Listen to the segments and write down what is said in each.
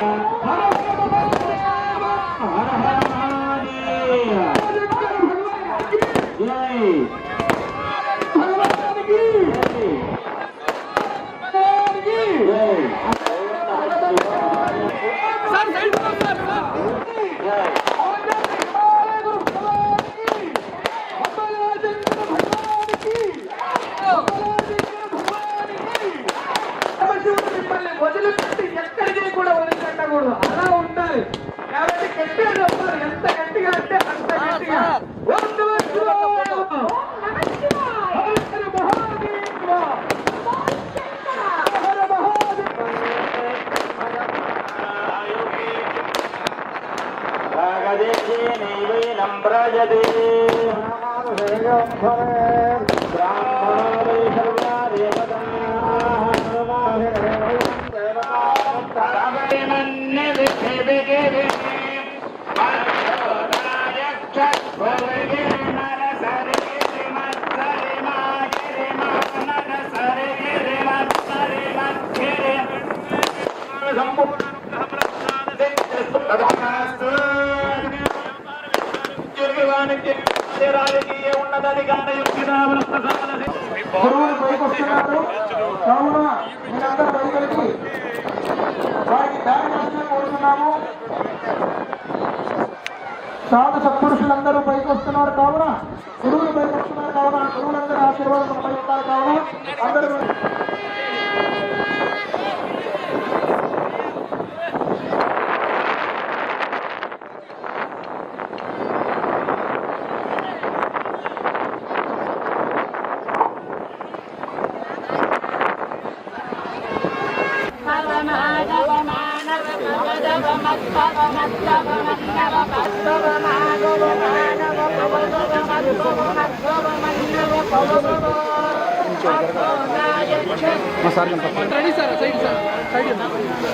Para ఉండాలి కాబట్టి గట్టిగా చెప్పాలి ఎంత గట్టిగా అంటే అంత గట్టిగా. ఓం నమః గురువులు పైకి కావున మీరందరూ పైకి వారికి దారి దర్శనం కోరుతున్నాము. సాధు సత్పురుషులందరూ పైకి వస్తున్నారు కావున గురువులు పైకి వస్తున్నారు కావున గురువులందరూ ఆశీర్వాదం పై ఉంటారు కావున అందరూ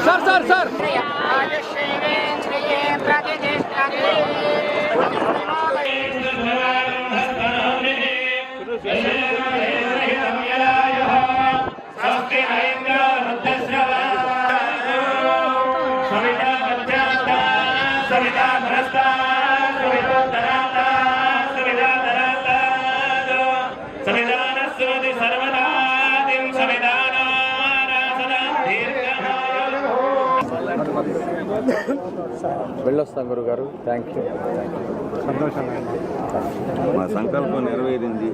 సార్ సార్ సార్ సవితా భరస్తా సవిధానాసదా దీర్ఘమాయుః వెళ్ళొస్తాం గురుగారు. థ్యాంక్ యూ మా సంకల్పం నెరవేరింది.